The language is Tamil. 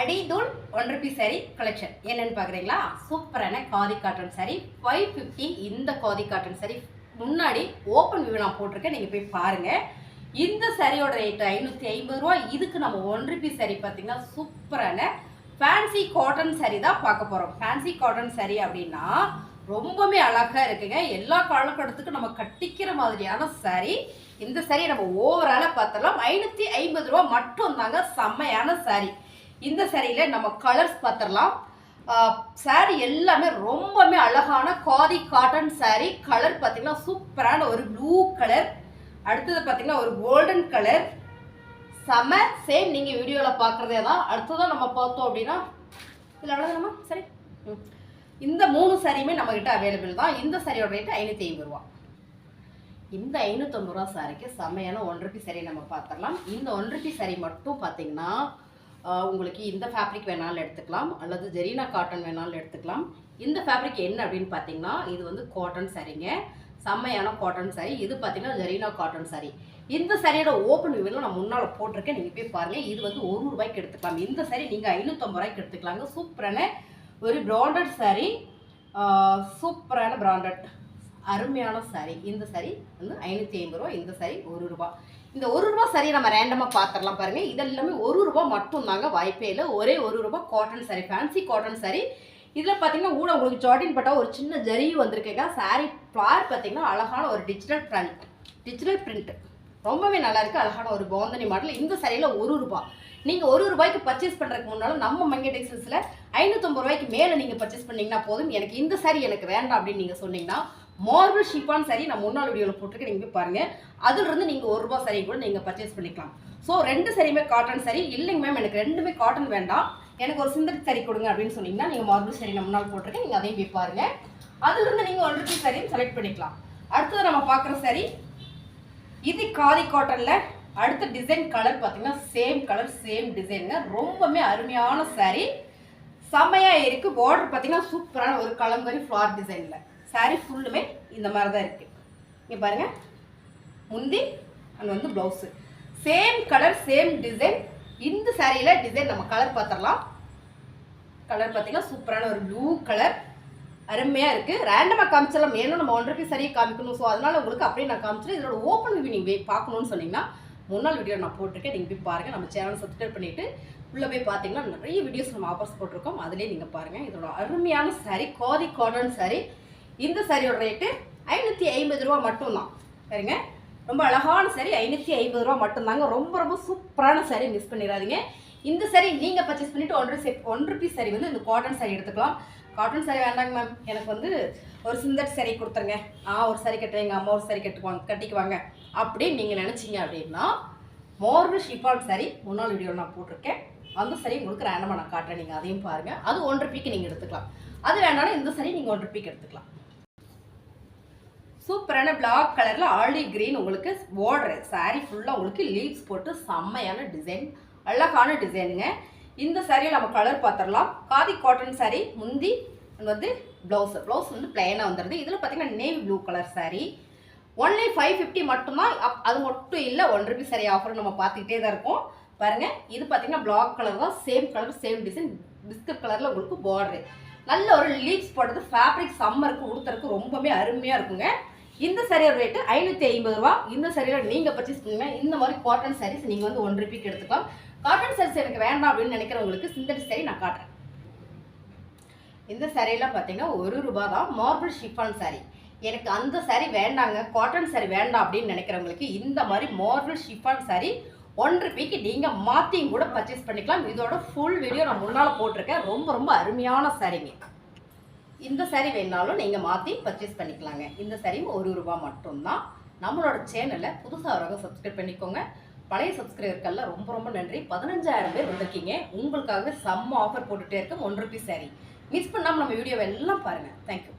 அடிதூள் ஒன் ருபி saree கலெக்ஷன் என்னன்னு பார்க்குறீங்களா சூப்பரான காதி காட்டன் சரி ஃபைவ் ஃபிஃப்டி இந்த காதி காட்டன் சரி முன்னாடி ஓப்பன் வியூ நான் போட்டிருக்கேன். நீங்கள் போய் பாருங்கள் இந்த சரியோட ரேட்டு ஐநூற்றி ஐம்பது ரூபா இதுக்கு நம்ம ஒன் ருபி saree பார்த்தீங்கன்னா சூப்பரான ஃபேன்சி காட்டன் சரி தான் பார்க்க போகிறோம் ஃபேன்சி காட்டன் சரி அப்படின்னா ரொம்பவே அழகாக இருக்குங்க. எல்லா காலகட்டத்துக்கும் நம்ம கட்டிக்கிற மாதிரியான saree. இந்த saree நம்ம ஓவராலாக பார்த்தலாம் ஐநூற்றி ஐம்பது ரூபா மட்டும் தாங்க செம்மையான saree. இந்த சேரீயில் நம்ம கலர்ஸ் பார்த்துடலாம். saree எல்லாமே ரொம்பவே அழகான காதி காட்டன் saree. கலர் பார்த்தீங்கன்னா சூப்பரான ஒரு ப்ளூ கலர் அடுத்தது பார்த்தீங்கன்னா ஒரு கோல்டன் கலர் செம சேம் நீங்கள் வீடியோவில் பார்க்குறதே தான். அடுத்ததான் நம்ம பார்த்தோம் அப்படின்னா இதில் அவ்வளோதானம்மா சரி ம். இந்த மூணு சாரியுமே நம்மக்கிட்ட அவைலபிள் தான். இந்த சாரியோட ரேட்டு ஐநூற்றி ஐம்பது ரூபா. இந்த ஐநூற்றம்பது ரூபா சாரிக்கு செம்மையான ஒன் ருபி சாரி நம்ம பார்த்துடலாம். இந்த ஒன் ருபி சாரி மட்டும் பார்த்தீங்கன்னா உங்களுக்கு இந்த ஃபேப்ரிக் வேணாலும் எடுத்துக்கலாம். அல்லது ஜெரீனா காட்டன் வேணாலும் எடுத்துக்கலாம். இந்த ஃபேப்ரிக் என்ன அப்படின்னு பார்த்தீங்கன்னா இது வந்து காட்டன் சரிங்க. செம்மையான காட்டன் சாரி. இது பார்த்தீங்கன்னா ஜெரீனா காட்டன் சாரி. இந்த சாரியோட ஓப்பன் வியூவில் நான் முன்னால் போட்டிருக்கேன். நீங்கள் போய் பாருங்கள் இது வந்து ஒரு ரூபாய்க்கு எடுத்துக்கலாம். இந்த சாரி நீங்கள் ஐநூற்றம்பது ரூபாய்க்கு எடுத்துக்கலாங்க. சூப்பரான ஒரு பிராண்டட் சாரி. சூப்பரான பிராண்டட் அருமையான சாரி. இந்த சாரி வந்து ஐநூற்றி ஐம்பது ரூபா இந்த சாரி ஒரு ரூபா இந்த ஒரு ரூபா சரி நம்ம ரேண்டமாக பார்த்துடலாம் பாருங்க. இதெல்லாமே ஒரு ரூபா மட்டும் தாங்க வாய்ப்பே இல்லை. ஒரே ஒரு ரூபா cotton sari fancy cotton sari இதில் பார்த்தீங்கன்னா கூட உங்களுக்கு ஜார்டின் பட்டா ஒரு சின்ன ஜரி வந்திருக்குங்க. சாரி ஃப்ளார் பார்த்தீங்கன்னா அழகான ஒரு டிஜிட்டல் பிரிண்ட் டிஜிட்டல் பிரிண்ட் ரொம்பவே நல்லா இருக்குது அழகான ஒரு பாந்தனி மாடல் இந்த சரியில் ஒரு ரூபா. நீங்கள் ஒரு ரூபாய்க்கு பர்ச்சேஸ் பண்ணுறதுக்கு முன்னாலும் நம்ம மங்கை டெக்ஸஸில் ஐநூற்றம்பது ரூபாய்க்கு மேலே நீங்கள் பர்ச்சேஸ் பண்ணிங்கன்னா போதும். எனக்கு இந்த சாரி எனக்கு வேண்டாம் அப்படின்னு நீங்கள் சொன்னீங்கன்னா மார்பிள் ஷிப்பான் சரி நான் முன்னாள் வீடியோவில் போட்டிருக்கேன். நீங்கள் போய் பாருங்கள் அதிலிருந்து நீங்கள் ஒரு ரூபா சரி கூட நீங்கள் பர்ச்சேஸ் பண்ணிக்கலாம். ஸோ ரெண்டு சரியுமே காட்டன் சரி இல்லைங்க மேம் எனக்கு ரெண்டுமே காட்டன் வேண்டாம். எனக்கு ஒரு சிந்தரி சரி கொடுங்க அப்படின்னு சொன்னீங்கன்னா நீங்கள் மார்பிள் சரி நான் முன்னால் போட்டிருக்கேன். நீங்கள் அதையும் போய் பாருங்கள் அதிலிருந்து நீங்கள் ஒன் ருபி செலக்ட் பண்ணிக்கலாம். அடுத்தது நம்ம பார்க்குற சரி இது காதி காட்டனில் அடுத்த டிசைன் கலர் பார்த்தீங்கன்னா சேம் கலர் சேம் டிசைனுங்க ரொம்பவே அருமையான saree. செம்மையாக இருக்குது பார்டர் பார்த்தீங்கன்னா சூப்பரான ஒரு கலங்கரி ஃப்ளார் டிசைனில் saree ஃபுல்லுமே இந்த மாதிரி தான் இருக்குது இங்கே பாருங்கள் முந்தி அண்ட் வந்து blouse same colour same design இந்த சாரியில் டிசைன் நம்ம கலர் பார்த்துடலாம் கலர் பார்த்தீங்கன்னா சூப்பரான ஒரு ப்ளூ கலர் அருமையாக இருக்குது ரேண்டமாக காமிச்சிடலாம். ஏன்னா நம்ம ஒன்றரை பீஸ் சரியாக காமிக்கணும். ஸோ அதனால் உங்களுக்கு அப்படியே நான் காமிச்சிட்டு இதோட ஓப்பன் வியூ நீங்கள் போய் பார்க்கணும்னு சொன்னீங்கன்னா முன்னாள் வீடியோ நான் போட்டிருக்கேன். நீங்கள் போய் பாருங்கள் நம்ம சேனல் சப்ஸ்கிரைப் பண்ணிவிட்டு உள்ளே போய் பார்த்தீங்கன்னா நிறைய வீடியோஸ் நம்ம ஆஃபர்ஸ் போட்டிருக்கோம். அதிலே நீங்கள் பாருங்கள் இதோட அருமையான saree காதி காட்டன் saree. இந்த சாரியோட ரேட்டு ஐநூற்றி ஐம்பது ரூபா மட்டும்தான். சரிங்க? ரொம்ப அழகான saree ஐநூற்றி ஐம்பது ரூபா மட்டும்தாங்க. ரொம்ப ரொம்ப சூப்பரான saree மிஸ் பண்ணிடாதீங்க. இந்த saree நீங்கள் பர்ச்சேஸ் பண்ணிவிட்டு ஒன்றரை செப் ஒன் பீஸ் சரி வந்து இந்த காட்டன் saree எடுத்துக்கலாம். காட்டன் saree வேண்டாங்க மேம் எனக்கு வந்து ஒரு சிந்தட் saree கொடுத்துருங்க. ஆ ஒரு saree கட்டுற எங்கள் அம்மா ஒரு saree கட்டுக்குவாங்க கட்டிக்குவாங்க. அப்படின்னு நீங்கள் நினச்சிங்க அப்படின்னா மோர்னு ஷிஃபான் saree முன்னாள் வீடியோவில் நான் போட்டிருக்கேன். அந்த சரி உங்களுக்கு ரேண்டமாக நான் காட்டுறேன். நீங்கள் அதையும் பாருங்கள் அது ஒன்றரை பீக்கு நீங்கள் எடுத்துக்கலாம். அது வேணாலும் இந்த சரி நீங்கள் ஒன்றரை பீக் எடுத்துக்கலாம். சூப்பரான பிளாக் கலரில் ஆலி கிரீன் உங்களுக்கு ஓடுற சாரீ ஃபுல்லாக உங்களுக்கு லீவ்ஸ் போட்டு செம்மையான டிசைன் அழகான டிசைனுங்க இந்த சாரியை நம்ம கலர் பார்த்துடலாம் காதி காட்டன் சாரீ முந்தி வந்து ப்ளவுஸ் ப்ளவுஸ் வந்து பிளைனாக வந்துடுது இதில் பார்த்தீங்கன்னா navy blue colour sari only five fifty மட்டும்தான் அப் அது மட்டும் இல்லை ஒன் ருபி சாரி ஆஃபர் நம்ம பார்த்துக்கிட்டே தான் இருக்கும். பாருங்கள் இது பார்த்தீங்கன்னா பிளாக் கலர் தான். Same colour same design biscuit கலரில் உங்களுக்கு பார்டரு நல்ல ஒரு லீவ்ஸ் போடுறது ஃபேப்ரிக் சம்மருக்கு உடுத்துறதுக்கு ரொம்பவே அருமையாக இருக்குங்க. இந்த சரியோட ரேட்டு ஐநூற்றி ஐம்பது ரூபா. இந்த சரியில் நீங்கள் பர்ச்சேஸ் பண்ணுங்க இந்த மாதிரி காட்டன் சாரீஸ் நீங்கள் வந்து ஒன் ருபிக்கு எடுத்துக்கலாம். காட்டன் சாரீஸ் எனக்கு வேண்டாம் அப்படின்னு நினைக்கிறவங்களுக்கு சிந்தடி சாரி நான் காட்டுறேன். இந்த சாரீலாம் பார்த்தீங்கன்னா ஒரு ரூபா தான். Marble chiffon saree. எனக்கு அந்த saree வேண்டாங்க. காட்டன் saree வேண்டாம் அப்படின்னு நினைக்கிறவங்களுக்கு இந்த மாதிரி மார்பிள் ஷிஃபான் சாரீ ஒன் ருபிக்கு நீங்கள் மாற்றியும் கூட பர்ச்சேஸ் பண்ணிக்கலாம். இதோட ஃபுல் வீடியோ நான் முன்னால் போட்டிருக்கேன். ரொம்ப ரொம்ப அருமையான சாரீங்க இந்த saree வேணாலும் நீங்கள் மாற்றி பர்ச்சேஸ் பண்ணிக்கலாங்க. இந்த சாரியும் ஒரு ரூபா மட்டும்தான். நம்மளோட சேனலை புதுசாக வரவங்க சப்ஸ்கிரைப் பண்ணிக்கோங்க. பழைய சப்ஸ்கிரைபர்க்கெல்லாம் ரொம்ப ரொம்ப நன்றி. பதினஞ்சாயிரம் பேர் வந்திருக்கீங்க. உங்களுக்காக செம்ம ஆஃபர் போட்டுகிட்டே இருக்கும் ஒன் ருபி saree. மிஸ் பண்ணாமல் நம்ம வீடியோவை எல்லாம் பாருங்கள் தேங்க்யூ